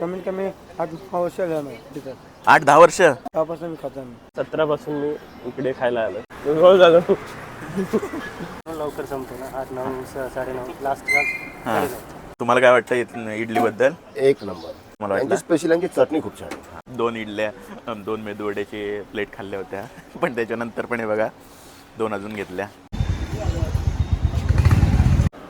कमीत कमी आठ नऊ वर्ष झालं मला तिथं. आठ दहा वर्ष? तेव्हापासून मी खातो मी सतरापासून मी इकडे खायला आलो. झालं. लवकर संपतो ना आठ नऊ साडेनऊ लास्ट हा. तुम्हाला काय वाटतं इथं इडलीबद्दल? एक नंबर. मला यांची स्पेशल यांची चटणी खूप छान आहे. दोन इडल्या अम, दोन मेदूवड्याची प्लेट खाल्ल्या होत्या. पण त्याच्यानंतर पण हे बघा दोन अजून घेतल्या.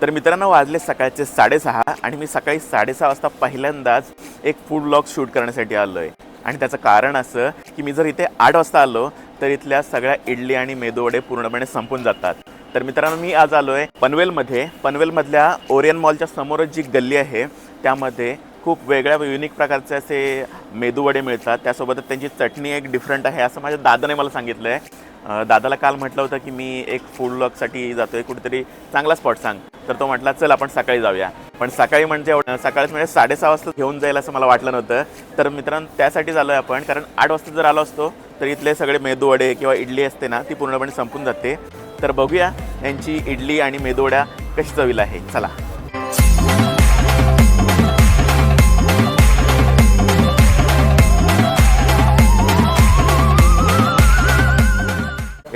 तर मित्रांनो वाजले सकाळचे साडेसहा आणि मी सकाळी साडेसहा वाजता पहिल्यांदाच एक फूड ब्लॉग शूट करण्यासाठी आलो आहे आणि त्याचं कारण असं की मी जर इथे आठ वाजता आलो तर इथल्या सगळ्या इडली आणि मेदूवडे पूर्णपणे संपून जातात. तर मित्रांनो मी आज आलो आहे पनवेलमध्ये. पनवेलमधल्या ओरियन मॉलच्या समोरच जी गल्ली आहे त्यामध्ये खूप वेगळ्या युनिक प्रकारचे असे मेदूवडे मिळतात. त्यासोबतच त्यांची चटणी एक डिफरंट आहे असं माझ्या दादाने मला सांगितलं आहे दादाला काल म्हटलं होतं की मी एक फूड ब्लॉगसाठी जातो आहे कुठेतरी चांगला स्पॉट सांग. तर तो म्हटला चल आपण सकाळी जाऊया. पण सकाळी म्हणजे सकाळीच म्हणजे साडेसहा वाजता घेऊन जाईल असं मला वाटलं नव्हतं. तर मित्रांनो त्यासाठी झालो आहे आपण कारण आठ वाजता जर आलो असतो तर इथले सगळे मेदूवडे किंवा इडली असते ना ती पूर्णपणे संपून जाते. तर बघूया यांची इडली आणि मेदूवड्या कशी चवीला आहे. चला.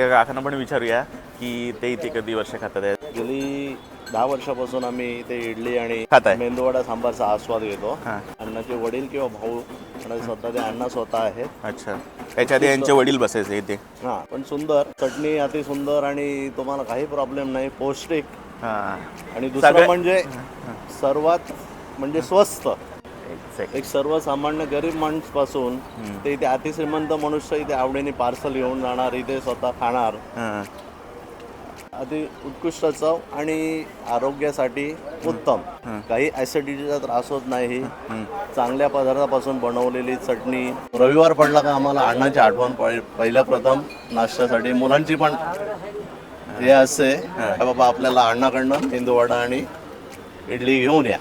या काकांना पण विचारूया की ते इथे कधी वर्ष खातात आहेत. गेली दहा वर्षापासून आम्ही इथे इडली आणि खाताय? मेंदूवडा सांबारचा आस्वाद घेतो. हां. अण्णाचे वडील किंवा भाऊ आणि स्वतः ते अण्णा स्वतः आहेत. अच्छा. त्याच्या आधी यांचे वडील बसायचे इथे. हां पण सुंदर. चटणी अति सुंदर आणि तुम्हाला काही प्रॉब्लेम नाही पौष्टिक. हां. आणि दुसरं सगळ्या- म्हणजे सर्वात म्हणजे स्वस्त. एक सर्वसामान्य गरीब माणसापासून ते इथे अतिश्रीमंत मनुष्य इथे आवडीने पार्सल घेऊन जाणार इथे स्वतः खाणार. अति उत्कृष्ट चव आणि आरोग्यासाठी उत्तम. काही ऍसिडिटीचा त्रास होत नाही. चांगल्या पदार्थापासून बनवलेली चटणी. रविवार पडला का आम्हाला अण्णाची आठवण पहि- पहिल्या प्रथम नाश्त्यासाठी. मुलांची पण हे असते बाबा आपल्याला अण्णाकडनं मेंदूवडा आणि इडली घेऊन या.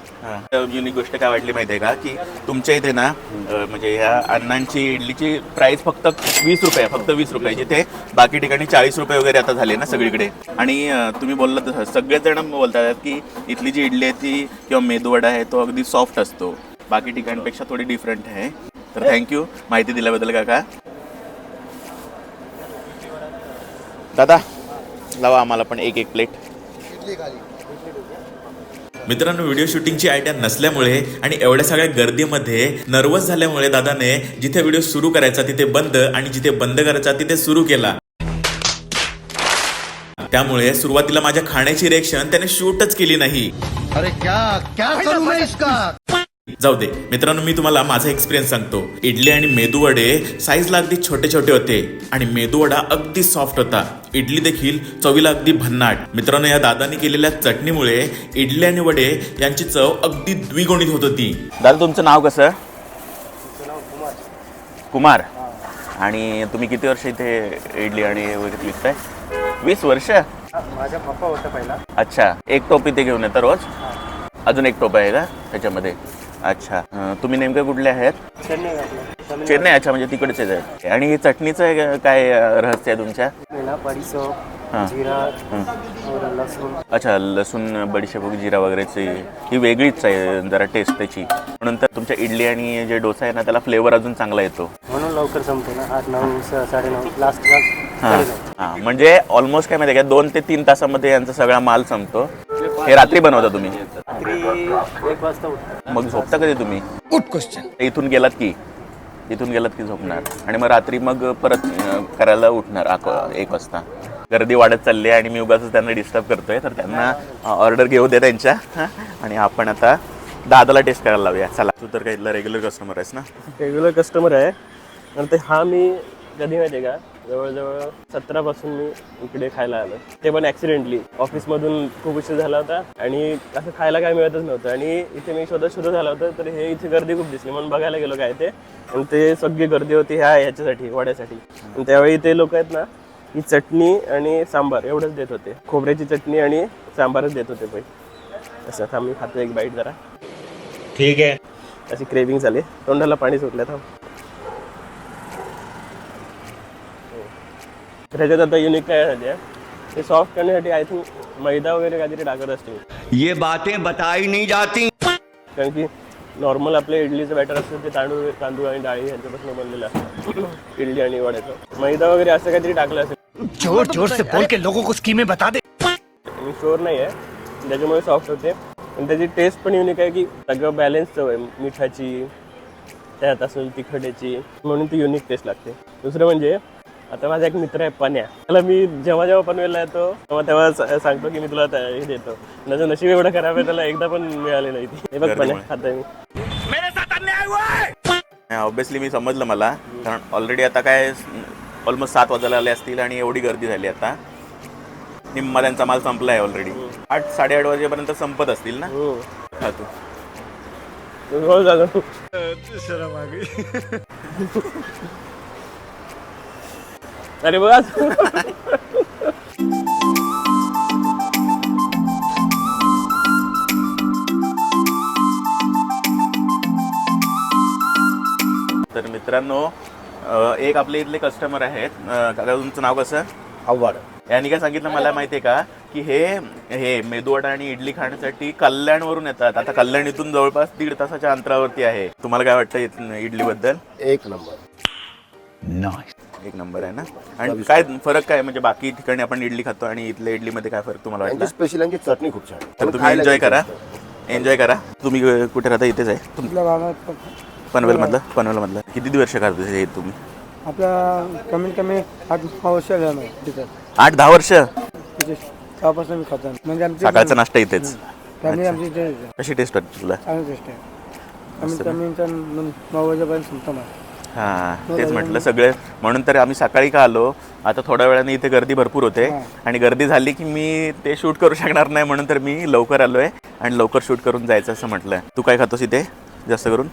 युनिक गोष्ट काय वाटली माहिती आहे का? की तुमच्या इथे ना अं, म्हणजे ह्या अण्णांची इडलीची प्राइस फक्त वीस रुपये फक्त वीस रुपये. जिथे बाकी ठिकाणी चाळीस रुपये वगैरे आता झाले ना सगळीकडे. आणि अं, तुम्ही बोललात तसं सगळेच जण बोलतात की इथली जी इडली आहे ती किंवा मेदूवडा आहे तो अगदी सॉफ्ट असतो. बाकी ठिकाणपेक्षा थोडी डिफरंट आहे. तर थँक्यू माहिती दिल्याबद्दल काका. दादा लावा आम्हाला पण एक एक प्लेट मित्रांनो व्हिडिओ शूटिंगची आयडिया नसल्यामुळे आणि एवढ्या सगळ्या गर्दीमध्ये नर्वस झाल्यामुळे दादाने जिथे व्हिडिओ सुरू करायचा तिथे बंद आणि जिथे बंद करायचा तिथे सुरू केला. त्यामुळे सुरुवातीला माझ्या खाण्याची रिएक्शन त्याने शूटच केली नाही. अरे क्या क्या करूं मैं इसका? जाऊ दे मित्रांनो मी तुम्हाला माझा एक्सपिरियन्स सांगतो. इडली आणि मेदूवडे साईजला अगदी छोटे छोटे होते आणि मेदूवडा अगदी सॉफ्ट होता. इडली देखील चवीला अगदी भन्नाट. मित्रांनो या दादानी केलेल्या चटणीमुळे इडली आणि वडे यांची चव अगदी द्विगुणित होत होती. दादा तुमचं नाव कसं? कुमार. आणि तुम्ही किती वर्ष इथे इडली आणि वगैरे विकताय? वीस वर्ष? माझा पप्पा होता पहिला. अच्छा. एक टोप इथे घेऊन येता रोज? अजून एक टोप आहे का त्याच्यामध्ये? अच्छा. अं, तुम्ही नेमके कुठले आहेत? चेन्नई चेन्नई अच्छा म्हणजे तिकडेच आहे आणि हे चटणीचं काय अं, रहस्य आहे तुमच्या. जिरा और लसूण. अच्छा लसूण बडीशेप जिरा वगैरेची. ही वेगळीच आहे जरा टेस्ट त्याची. म्हणून तर तुमच्या इडली आणि जे डोसा आहे ना त्याला फ्लेवर अजून चांगला येतो. म्हणून लवकर संपतो ना. आठ नऊ साडेनऊ लास्ट हां. हां. म्हणजे ऑलमोस्ट काय माहिती आहे का दोन ते तीन तासामध्ये यांचा सगळा माल संपतो. हे रात्री बनवता तुम्ही? रात्री एक वाजता उठतो मग झोपता कधी तुम्ही? गुड क्वेश्चन इथून गेलात की? इथून गेलात की झोपणार. आणि मग रात्री मग परत अं, करायला उठणार अक- एक वाजता. गर्दी वाढत चालली आहे आणि मी उगाच त्यांना डिस्टर्ब करतोय तर त्यांना ऑर्डर घेऊ दे त्यांच्या. हं? आणि आपण आता दादाला टेस्ट करायला लावूया. चला. तू तर काही रेग्युलर कस्टमर आहेस ना? रेग्युलर कस्टमर आहे. आणि ते हा मी कधी माहिती आहे का? जवळजवळ सतरापासून मी इकडे खायला आलो. ते पण ॲक्सिडेंटली ऑफिसमधून खूप उशीर झाला होता आणि असं खायला काय मिळतच नव्हतं. आणि इथे मी शोधत शोधत झाला होता तर हे इथे गर्दी खूप दिसली. म्हणून बघायला गेलो काय ते. आणि ते सगळी गर्दी होती ह्या ह्याच्यासाठी वड्यासाठी. आणि त्यावेळी ते लोक आहेत ना ही चटणी आणि सांबार एवढंच देत होते. खोबऱ्याची चटणी आणि सांबारच देत होते पहिले. असं थांब मी खातो एक बाईट जरा. ठीक है अशी क्रेविंग झाली तोंडाला पाणी सुटलं थांब. तर ह्याच्यात आता युनिक काय झाली आहे ते सॉफ्ट करण्यासाठी आय थिंक मैदा वगैरे काहीतरी टाकत असते ये बातें बताई नहीं जाती। कारण की नॉर्मल आपल्या इडलीचं बॅटर असतं ते तांदूळ तांदूळ आणि डाळी यांच्यापासून बनलेलं असतं इडली आणि वड्याचं मैदा वगैरे असं काहीतरी टाकलं असेल ज़ोर ज़ोर से बोल के लोगों को स्कीमें बता दे। मी शुअर नाही आहे त्याच्यामुळे सॉफ्ट होते आणि त्याची टेस्ट पण युनिक आहे की सगळं बॅलन्स चव आहे मिठाची त्यात असेल तिखटाची म्हणून ती युनिक टेस्ट लागते दुसरं म्हणजे आता माझा एक मित्र आहे पण्या त्याला मी जेव्हा जेव्हा पनवेलला येतो तेव्हा तेव्हा सांगतो की मी तुला हे देतो. त्याचं नशीब एवढं खराब आहे त्याला एकदा पण मिळाले नाही ती. हे बघ पण्या खाता मी. ऑब्विसली मी समजलं मला कारण ऑलरेडी आता काय ऑलमोस्ट सात वाजायला आले असतील आणि एवढी गर्दी झाली आता. निम्मा त्यांचा माल संपला आहे ऑलरेडी आठ साडेआठ वाजेपर्यंत संपत असतील ना? हो. हो झालं अरे बघा. तर मित्रांनो अं, एक आपले इथले कस्टमर आहेत. अं, काका तुमचं नाव कसं? आव्हाड. यांनी काय सांगितलं मला माहिती आहे का? की हे हे मेदूवडा आणि इडली खाण्यासाठी कल्याणवरून येतात. आता कल्याण इथून जवळपास दीड तासाच्या अंतरावरती आहे. तुम्हाला काय वाटतं इथं इडलीबद्दल? एक नंबर. एक नंबर आहे ना? आणि काय फरक काय? म्हणजे बाकी ठिकाणी आपण इडली खातो आणि इथल्या इडलीमध्ये काय फरक तुम्हाला वाटतं स्पेशल यांची चटणी खूप छान तर तुम्ही एन्जॉय करा. एन्जॉय करा. तुम्ही कुठे राहता? इथेच आहे. तुम आपल्या भागात प- पनवेलमधलं? पनवेलमधलं. किती वर्ष करतो हे तुम्ही? आपल्या कमीत कमी आठ नऊ वर्ष झालं तिथं. आठ दहा वर्ष? तेव्हापासून मी खातो. म्हणजे आमची सकाळचा नाश्ता इथेच. फॅमिली आमची इथे येते. कशी टेस्ट वाटते तुला? चांगली गोष्ट आहे. कमीत कमी नऊ वाजेपर्यंत संपतो मला. हां तेच म्हटलं सगळे. म्हणून तर आम्ही सकाळी का आलो? आता थोड्या वेळाने इथे गर्दी भरपूर होते. आणि गर्दी झाली की मी ते शूट करू शकणार नाही म्हणून तर मी लवकर आलो आहे आणि लवकर शूट करून जायचं असं म्हटलं तू काय खातोस इथे? जास्त करून?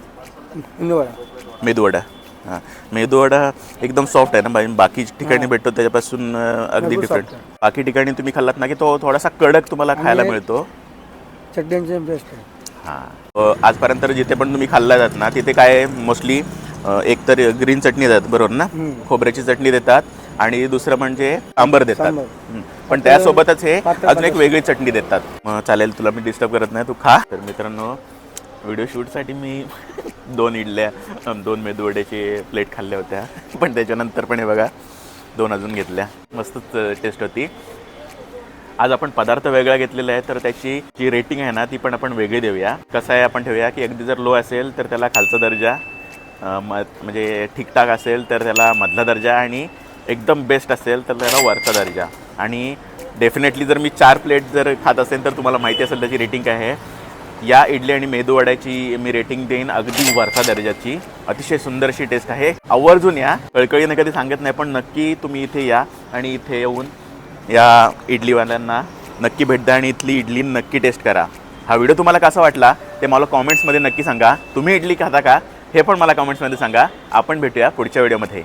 मेदूवडा. हां. मेदूवडा एकदम सॉफ्ट आहे ना बाकी ठिकाणी भेटतो त्याच्यापासून अगदी डिफरंट. बाकी ठिकाणी तुम्ही खाल्लात ना की तो थोडासा कडक तुम्हाला खायला मिळतो. चटण्यांचे बेस्ट आहे. हां. आजपर्यंत जिथे पण तुम्ही खाल्ला जात ना तिथे काय मोस्टली एक तर ग्रीन चटणी देतात बरोबर ना? खोबऱ्याची चटणी देतात आणि दुसरं म्हणजे सांबर देतात. पण त्यासोबतच हे अजून एक वेगळी चटणी देतात. चालेल तुला मी डिस्टर्ब करत नाही तू खा. तर मित्रांनो व्हिडिओ शूटसाठी मी दोन इडल्या दोन मेदूवड्याचे प्लेट खाल्ल्या होत्या. पण त्याच्यानंतर पण हे बघा दोन अजून घेतल्या. मस्तच टेस्ट होती. आज आपण पदार्थ वेगळा घेतलेला आहे तर त्याची जी रेटिंग आहे ना ती पण आपण वेगळी देऊया. कसं आहे आपण ठेवूया की अगदी जर लो असेल तर त्याला खालचा दर्जा. म म्हणजे ठीकठाक असेल तर त्याला मधला दर्जा आणि एकदम बेस्ट असेल तर त्याला वरचा दर्जा. आणि डेफिनेटली जर मी चार प्लेट जर खात असेल तर तुम्हाला माहिती असेल त्याची रेटिंग काय आहे. या इडली आणि मेदू वड्याची मी रेटिंग देईन अगदी वरचा दर्जाची. अतिशय सुंदरशी टेस्ट आहे. आवर्जून या. कळकळीने कधी सांगत नाही पण नक्की तुम्ही इथे या आणि इथे येऊन या इडलीवाल्यांना नक्की भेट द्या आणि इथली इडली नक्की टेस्ट करा. हा व्हिडिओ तुम्हाला कसा वाटला ते मला कॉमेंट्समध्ये नक्की सांगा. तुम्ही इडली खाता का? हे पण मला कमेंट्समध्ये सांगा. आपण भेटूया पुढच्या व्हिडिओमध्ये.